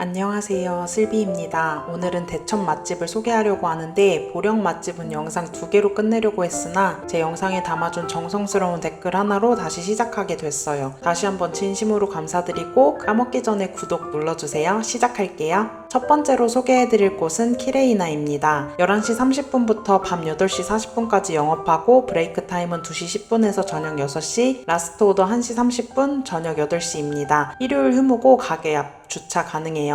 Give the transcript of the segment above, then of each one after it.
안녕하세요. 슬비입니다. 오늘은 대천 맛집을 소개하려고 하는데 보령 맛집은 영상 두 개로 끝내려고 했으나 제 영상에 담아준 정성스러운 댓글 하나로 다시 시작하게 됐어요. 다시 한번 진심으로 감사드리고 까먹기 전에 구독 눌러주세요. 시작할게요. 첫 번째로 소개해드릴 곳은 키레이나입니다. 11시 30분부터 밤 8시 40분까지 영업하고 브레이크 타임은 2시 10분에서 저녁 6시, 라스트 오더 1시 30분, 저녁 8시입니다. 일요일 휴무고 가게 앞 주차 가능해요.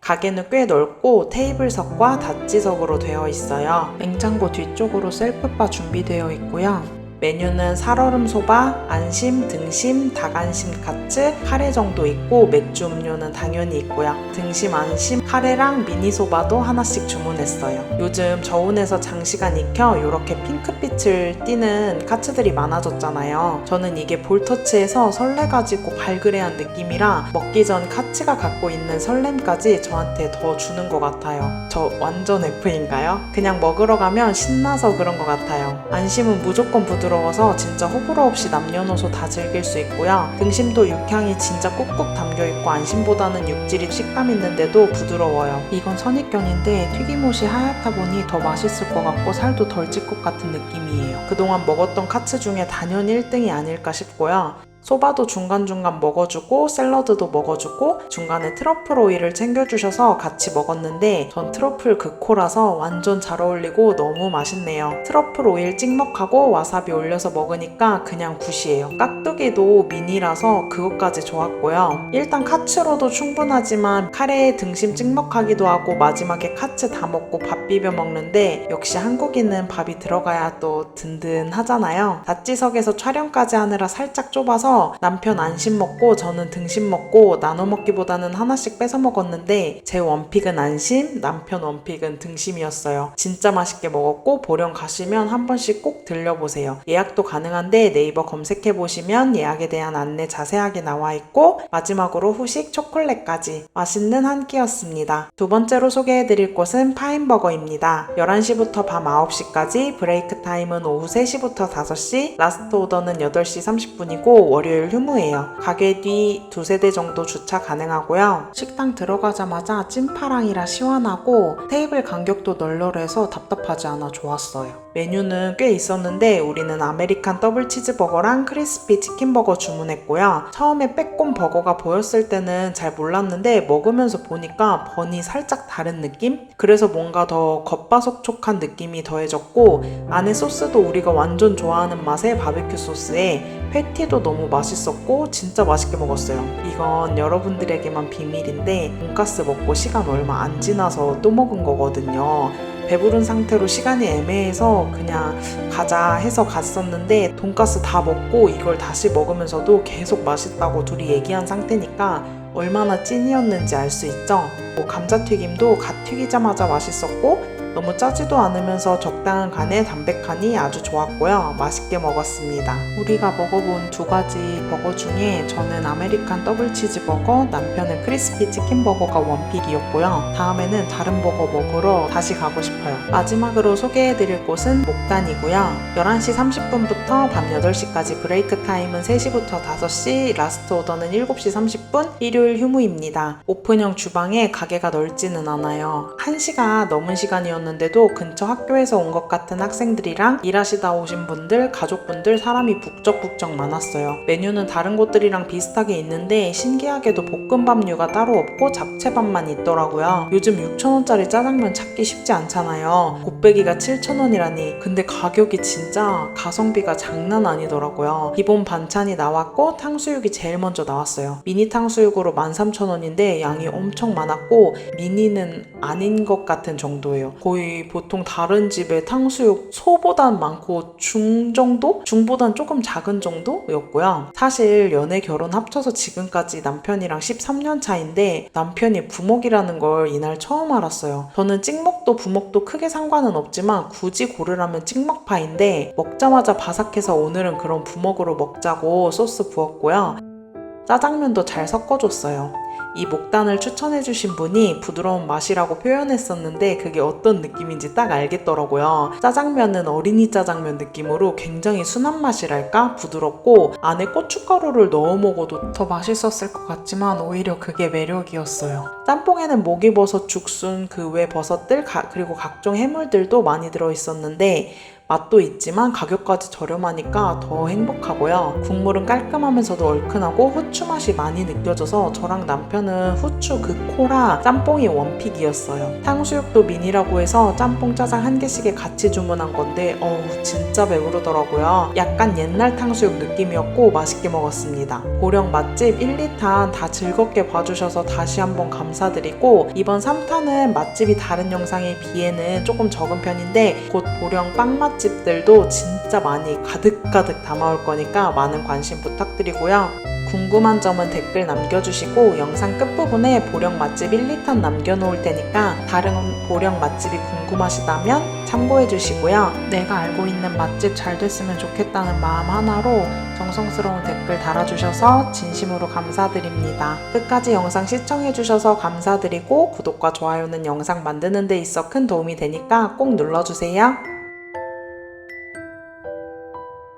가게는 꽤 넓고 테이블석과 다찌석으로 되어 있어요. 냉장고 뒤쪽으로 셀프바 준비되어 있고요. 메뉴는 살얼음 소바, 안심, 등심, 닭안심 카츠, 카레 정도 있고 맥주 음료는 당연히 있고요. 등심, 안심, 카레랑 미니 소바도 하나씩 주문했어요. 요즘 저온에서 장시간 익혀 이렇게 핑크빛을 띠는 카츠들이 많아졌잖아요. 저는 이게 볼터치에서 설레가지고 발그레한 느낌이라 먹기 전 카츠가 갖고 있는 설렘까지 저한테 더 주는 것 같아요. 저 완전 F인가요? 그냥 먹으러 가면 신나서 그런 것 같아요. 안심은 무조건 부드러워 서 진짜 호불호 없이 남녀노소 다 즐길 수 있고요. 등심도 육향이 진짜 꾹꾹 담겨있고 안심보다는 육질이 식감 있는데도 부드러워요. 이건 선입견인데 튀김옷이 하얗다 보니 더 맛있을 것 같고 살도 덜 찔 것 같은 느낌이에요. 그동안 먹었던 카츠 중에 단연 1등이 아닐까 싶고요. 소바도 중간중간 먹어주고 샐러드도 먹어주고 중간에 트러플 오일을 챙겨주셔서 같이 먹었는데 전 트러플 극코라서 완전 잘 어울리고 너무 맛있네요. 트러플 오일 찍먹하고 와사비 올려서 먹으니까 그냥 굿이에요. 깍두기도 미니라서 그것까지 좋았고요. 일단 카츠로도 충분하지만 카레에 등심 찍먹하기도 하고 마지막에 카츠 다 먹고 밥 비벼 먹는데 역시 한국인은 밥이 들어가야 또 든든하잖아요. 다찌석에서 촬영까지 하느라 살짝 좁아서 남편 안심 먹고 저는 등심 먹고 나눠 먹기보다는 하나씩 뺏어 먹었는데 제 원픽은 안심, 남편 원픽은 등심이었어요. 진짜 맛있게 먹었고 보령 가시면 한 번씩 꼭 들려보세요. 예약도 가능한데 네이버 검색해 보시면 예약에 대한 안내 자세하게 나와 있고 마지막으로 후식 초콜릿까지 맛있는 한 끼였습니다. 두 번째로 소개해 드릴 곳은 파인버거입니다. 11시부터 밤 9시까지 브레이크 타임은 오후 3시부터 5시, 라스트 오더는 8시 30분이고 월 요일 휴무예요. 가게 뒤 두세 대 정도 주차 가능하고요. 식당 들어가자마자 찐파랑이라 시원하고 테이블 간격도 널널해서 답답하지 않아 좋았어요. 메뉴는 꽤 있었는데 우리는 아메리칸 더블 치즈버거랑 크리스피 치킨버거 주문했고요. 처음에 빼꼼 버거가 보였을 때는 잘 몰랐는데 먹으면서 보니까 번이 살짝 다른 느낌? 그래서 뭔가 더 겉바속촉한 느낌이 더해졌고 안에 소스도 우리가 완전 좋아하는 맛의 바베큐 소스에 패티도 너무 맛있었고 진짜 맛있게 먹었어요. 이건 여러분들에게만 비밀인데 돈가스 먹고 시간 얼마 안 지나서 또 먹은 거거든요. 배부른 상태로 시간이 애매해서 그냥 가자 해서 갔었는데 돈가스 다 먹고 이걸 다시 먹으면서도 계속 맛있다고 둘이 얘기한 상태니까 얼마나 찐이었는지 알 수 있죠. 뭐 감자튀김도 갓 튀기자마자 맛있었고 너무 짜지도 않으면서 적당한 간의 담백하니 아주 좋았고요. 맛있게 먹었습니다. 우리가 먹어본 두 가지 버거 중에 저는 아메리칸 더블 치즈 버거, 남편은 크리스피 치킨 버거가 원픽이었고요. 다음에는 다른 버거 먹으러 다시 가고 싶어요. 마지막으로 소개해드릴 곳은 목단이고요. 11시 30분부터 밤 8시까지 브레이크 타임은 3시부터 5시, 라스트 오더는 7시 30분, 일요일 휴무입니다. 오픈형 주방에 가게가 넓지는 않아요. 1시가 넘은 시간이었는데 있었는데도 근처 학교에서 온 것 같은 학생들이랑 일하시다 오신 분들, 가족분들 사람이 북적북적 많았어요. 메뉴는 다른 곳들이랑 비슷하게 있는데 신기하게도 볶음밥류가 따로 없고 잡채밥만 있더라고요. 요즘 6,000원짜리 짜장면 찾기 쉽지 않잖아요. 곱빼기가 7,000원이라니. 근데 가격이 진짜 가성비가 장난 아니더라고요. 기본 반찬이 나왔고 탕수육이 제일 먼저 나왔어요. 미니 탕수육으로 13,000원인데 양이 엄청 많았고 미니는 아닌 것 같은 정도예요. 거의 보통 다른 집의 탕수육 소보단 많고 중 정도? 중보단 조금 작은 정도였고요. 사실 연애 결혼 합쳐서 지금까지 남편이랑 13년 차인데 남편이 부먹이라는 걸 이날 처음 알았어요. 저는 찍먹도 부먹도 크게 상관은 없지만 굳이 고르라면 찍먹파인데 먹자마자 바삭해서 오늘은 그런 부먹으로 먹자고 소스 부었고요. 짜장면도 잘 섞어줬어요. 이 목단을 추천해주신 분이 부드러운 맛이라고 표현했었는데 그게 어떤 느낌인지 딱 알겠더라고요. 짜장면은 어린이 짜장면 느낌으로 굉장히 순한 맛이랄까? 부드럽고 안에 고춧가루를 넣어 먹어도 더 맛있었을 것 같지만 오히려 그게 매력이었어요. 짬뽕에는 목이버섯, 죽순, 그 외 버섯들 가- 그리고 각종 해물들도 많이 들어있었는데 맛도 있지만 가격까지 저렴하니까 더 행복하고요. 국물은 깔끔하면서도 얼큰하고 후추 맛이 많이 느껴져서 저랑 남편은 후추 그 코라 짬뽕이 원픽이었어요. 탕수육도 미니라고 해서 짬뽕 짜장 한 개씩에 같이 주문한 건데 어우 진짜 배부르더라고요. 약간 옛날 탕수육 느낌이었고 맛있게 먹었습니다. 보령 맛집 1, 2탄 다 즐겁게 봐주셔서 다시 한번 감사드리고 이번 3탄은 맛집이 다른 영상에 비해는 조금 적은 편인데 곧 보령 빵 맛집들도 진짜 많이 가득가득 담아올 거니까 많은 관심 부탁드리고요. 궁금한 점은 댓글 남겨주시고 영상 끝부분에 보령 맛집 1, 2탄 남겨놓을 테니까 다른 보령 맛집이 궁금하시다면 참고해 주시고요. 내가 알고 있는 맛집 잘 됐으면 좋겠다는 마음 하나로 정성스러운 댓글 달아주셔서 진심으로 감사드립니다. 끝까지 영상 시청해 주셔서 감사드리고 구독과 좋아요는 영상 만드는 데 있어 큰 도움이 되니까 꼭 눌러주세요.